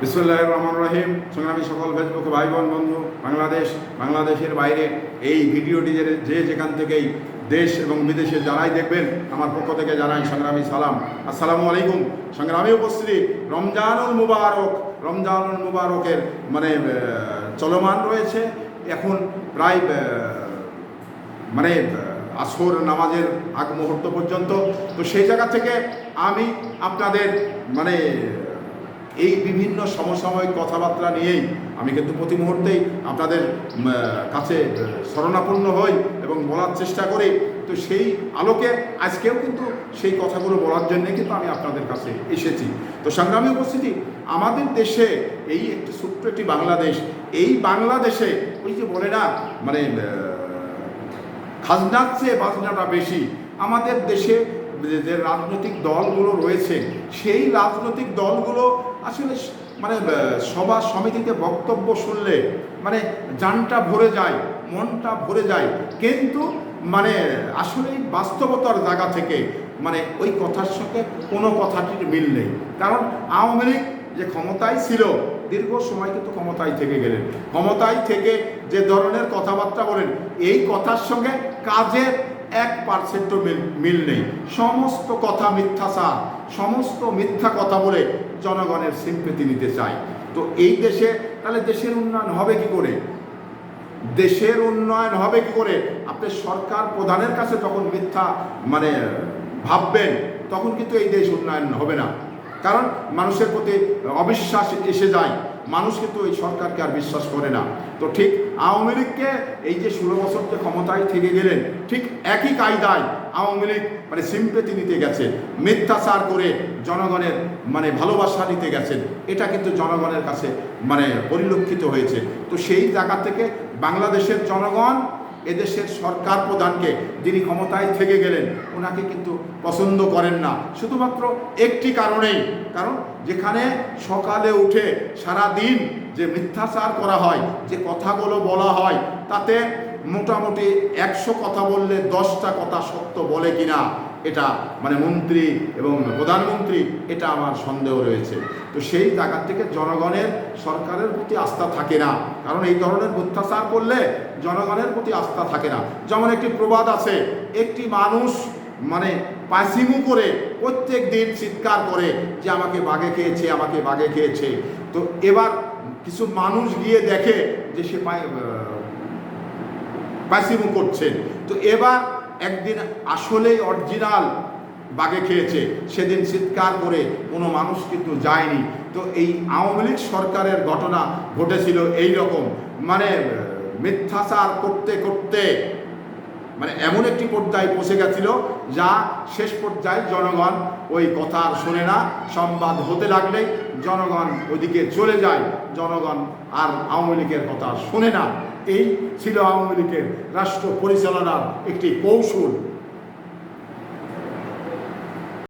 বিসমুল্লাহ রহমান রহিম। সংগ্রামী সকল ফেসবুক ভাই বোন বন্ধু, বাংলাদেশ, বাংলাদেশের বাইরে এই ভিডিওটি যে যেখান থেকেই দেশ এবং বিদেশে যারাই দেখবেন, আমার পক্ষ থেকে জানাই সংগ্রামী সালাম। আসসালামু আলাইকুম। সংগ্রামী উপস্থিতি রমজানুল মুবারক। রমজানুল মুবারকের মানে চলমান রয়েছে। এখন প্রায় মানে আসর নামাজের আগ মুহূর্ত পর্যন্ত। তো সেই জায়গা থেকে আমি আপনাদের মানে এই বিভিন্ন সমসাময়িক কথাবার্তা নিয়েই আমি কিন্তু প্রতি মুহূর্তেই আপনাদের কাছে আহ, শরণাপন্ন হই এবং বলার চেষ্টা করি। তো সেই আলোকে আজকেও কিন্তু সেই কথাগুলো বলার জন্যে কিন্তু আমি আপনাদের কাছে এসেছি। তো সংগ্রামী উপস্থিতি আমাদের দেশে এই একটি ছোট্ট একটি বাংলাদেশ এই বাংলাদেশে ওই যে বলে না মানে খাজনার চেয়ে বাজনাটা বেশি। আমাদের দেশে যে রাজনৈতিক দলগুলো রয়েছে সেই রাজনৈতিক দলগুলো আসলে মানে সভা সমিতিতে বক্তব্য শুনলে মানে জানটা ভরে যায়, মনটা ভরে যায়। কিন্তু মানে আসলে বাস্তবতার জায়গা থেকে মানে ওই কথার সঙ্গে কোনো কথাটির মিল নেই। কারণ আওয়ামী লীগ যে ক্ষমতায় ছিল, দীর্ঘ সময় কিন্তু ক্ষমতায় থেকে গেলেন। ক্ষমতায় থেকে যে ধরনের কথাবার্তা বলেন, এই কথার সঙ্গে কাজের এক পার্সেন্টও মিল মিল নেই। সমস্ত কথা মিথ্যা মিথ্যাচার সমস্ত মিথ্যা কথা বলে জনগণের সিম্পেতি নিতে চাই। তো এই দেশে তাহলে দেশের উন্নয়ন হবে কি করে? দেশের উন্নয়ন হবে কি করে? আপনি সরকার প্রধানের কাছে যখন মিথ্যা মানে ভাববেন, তখন কিন্তু এই দেশ উন্নয়ন হবে না। কারণ মানুষের প্রতি অবিশ্বাস এসে যায়। মানুষ কিন্তু এই সরকারকে আর বিশ্বাস করে না। তো ঠিক আওয়ামী লীগকে এই যে ষোলো বছর যে ক্ষমতায় থেকে গেলেন, ঠিক একই কায়দায় আওয়ামী লীগ মানে সিম্পেতি নিতে গেছে, মিথ্যাচার করে জনগণের মানে ভালোবাসা নিতে গেছেন, এটা কিন্তু জনগণের কাছে মানে পরিলক্ষিত হয়েছে। তো সেই জায়গা থেকে বাংলাদেশের জনগণ এদেশের সরকার প্রধানকে যিনি ক্ষমতায় থেকে গেলেন ওনাকে কিন্তু পছন্দ করেন না। শুধুমাত্র একটি কারণেই, কারণ যেখানে সকালে উঠে সারা দিন যে মিথ্যাচার করা হয়, যে কথাগুলো বলা হয়, তাতে মোটামুটি একশো কথা বললে দশটা কথা সত্য বলে কিনা। এটা মানে মন্ত্রী এবং প্রধানমন্ত্রী, এটা আমার সন্দেহ রয়েছে। তো সেই জায়গা থেকে জনগণের সরকারের প্রতি আস্থা থাকে না। কারণ এই ধরনের অত্যাচার করলে জনগণের প্রতি আস্থা থাকে না। যেমন একটি প্রবাদ আছে, একটি মানুষ মানে পাসিমু করে প্রত্যেক দিন চিৎকার করে যে আমাকে বাঘে খেয়েছে, আমাকে বাঘে খেয়েছে। তো এবার কিছু মানুষ গিয়ে দেখে যে সে পায় পাসিমু করছে। তো এবার একদিন আসলেই অরিজিনাল বাগে খেয়েছে। সেদিন চিৎকার করে কোনো মানুষ কিন্তু যায়নি। তো এই আওয়ামী লীগ সরকারের ঘটনা ঘটেছিল এই রকম মানে মিথ্যাচার করতে করতে মানে এমন একটি পর্যায়ে পৌঁছে গেছিল যা শেষ পর্যায়ে জনগণ ওই কথা আর শোনে না। সংবাদ হতে লাগলেই জনগণ ওইদিকে চলে যায়। জনগণ আর আওয়ামী লীগের কথা শোনে না। এই ছিল আওয়ামী লীগের রাষ্ট্র পরিচালনার একটি কৌশল।